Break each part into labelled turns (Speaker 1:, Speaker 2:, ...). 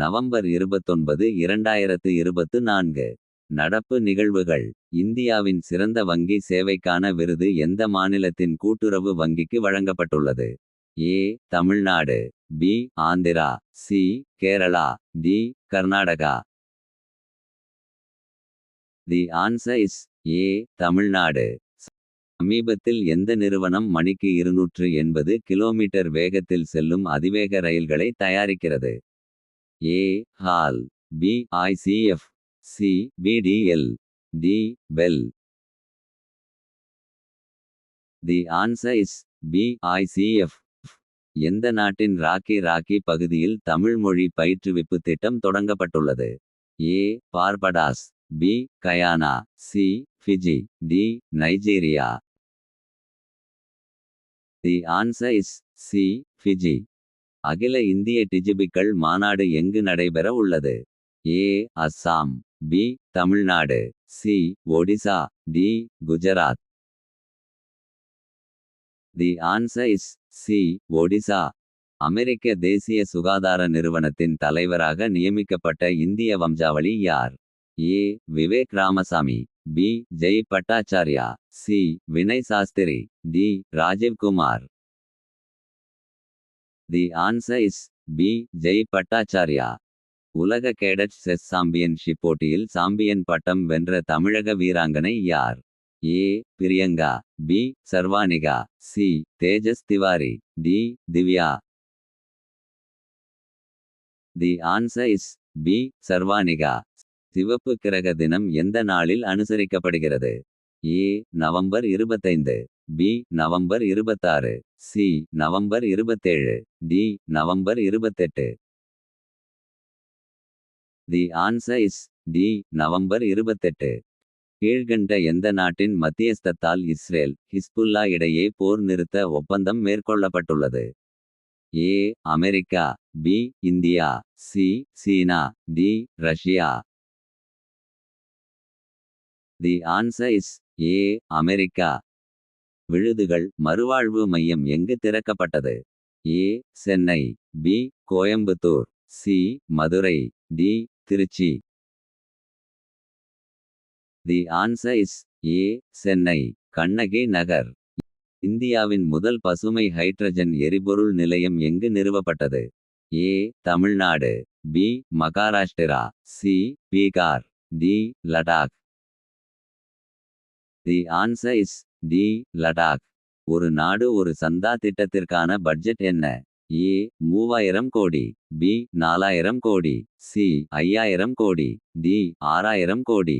Speaker 1: November இருபத்தொன்பது இரண்டாயிரத்து இருபத்து நான்கு. நடப்பு நிகழ்வுகள் இந்தியாவின் சிறந்த வங்கி சேவைக்கான விருது எந்த மாநிலத்தின் கூட்டுறவு வங்கிக்கு வழங்கப்பட்டுள்ளது. A Tamil Nadu B Andhra C Kerala D Karnataka. The answer is A Tamil Nadu. சமீபத்தில் எந்த நிறுவனம் மணிக்கு இருநூற்று எண்பது கிலோமீட்டர் வேகத்தில் செல்லும் அதிவேக ரயில்களை தயாரிக்கிறது. A HAL B ICF C BDL D BHEL. The answer is B ICF எந்த நாட்டின் ராக்கி ராக்கி பகுதியில் தமிழ் மொழி பயிற்றுவிப்பு திட்டம் தொடங்கப்பட்டுள்ளது. A Barbados. B Guyana. C Fiji. D Nigeria. The answer is C Fiji. அகில இந்திய டிஜிபிக்கள் மாநாடு எங்கு நடைபெற உள்ளது. A. Assam B. Tamil Nadu C. Odisha D. Gujarat. The answer is C. Odisha. அமெரிக்க தேசிய சுகாதார நிறுவனத்தின் தலைவராக நியமிக்கப்பட்ட இந்திய வம்சாவளி யார். A. Vivek Ramaswamy B. Jay Bhattacharya C. Vinay Shastri D. Rajeev Kumar. The answer is B Jay Bhattacharya உலக cadet chess championship போட்டியில் சாம்பியன் பட்டம் வென்ற தமிழக வீராங்கனை யார். A. Priyanka. B. Sarvanika C. Tejas Tiwari. D. Divya. The answer is B Sarvanika சிவப்பு கிரக தினம் எந்த நாளில் அனுசரிக்கப்படுகிறது. ஏ. நவம்பர் இருபத்தைந்து. பி நவம்பர் இருபத்தாறு. சி நவம்பர் இருபத்தேழு. டி நவம்பர் இருபத்தெட்டு. The answer is D November இருபத்தெட்டு. கீழ்கண்ட எந்த நாட்டின் மத்தியஸ்தத்தால் இஸ்ரேல் ஹிஸ்புல்லா இடையே போர் நிறுத்த ஒப்பந்தம் மேற்கொள்ளப்பட்டுள்ளது. A America. B India. C China. D Russia. The answer is A America. விழுதுகள் மறுவாழ்வு மையம் எங்கு திறக்கப்பட்டது. A Chennai B Coimbatore C Madurai D Tiruchi. The answer is A Chennai Kannagi Nagar. இந்தியாவின் முதல் பசுமை ஹைட்ரஜன் எரிபொருள் நிலையம் எங்கு நிறுவப்பட்டது. A Tamil Nadu B Maharashtra C Bihar D Ladakh. The answer is D Ladakh ஒரு நாடு ஒரு சந்தா திட்டத்திற்கான பட்ஜெட் என்ன. ஏ மூவாயிரம் கோடி பி நாலாயிரம் கோடி சி ஐயாயிரம் கோடி டி ஆறாயிரம் கோடி.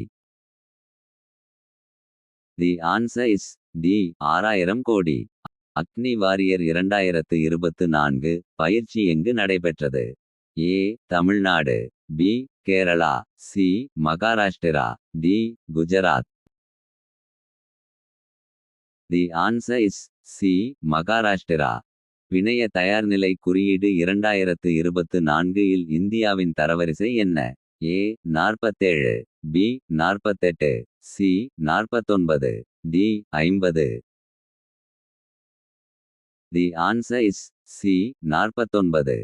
Speaker 1: தி ஆன்சர் இஸ் டி ஆறாயிரம் கோடி அக்னி வாரியர் இரண்டாயிரத்து இருபத்து நான்கு பயிற்சி எங்கு நடைபெற்றது. A Tamil Nadu B Kerala C Maharashtra D Gujarat. The answer is C Maharashtra பிணைய தயார்நிலை குறியீடு இரண்டாயிரத்து இருபத்து நான்கு இல் இந்தியாவின் தரவரிசை என்ன. ஏ நாற்பத்தேழு பி நாற்பத்தெட்டு சி நாற்பத்தொன்பது டி ஐம்பது. தி ஆன்சர் இஸ் சி நாற்பத்தொன்பது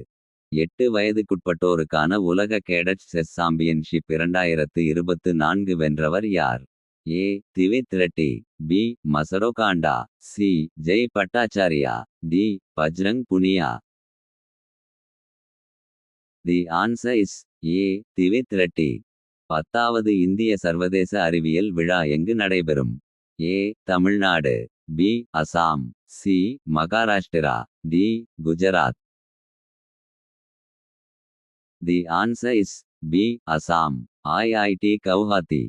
Speaker 1: எட்டு வயதுக்குட்பட்டோருக்கான உலக கேடட் செஸ் சாம்பியன்ஷிப் இரண்டாயிரத்து இருபத்து நான்கு வென்றவர் யார். A Divith Reddy B மசரோகாண்டா C Jay Bhattacharya D Bajrang Punia. The answer is A Divith Reddy பத்தாவது இந்திய சர்வதேச அறிவியல் விழா எங்கு நடைபெறும். A Tamil Nadu B Assam C Maharashtra D Gujarat. The answer is B Assam IIT Guwahati.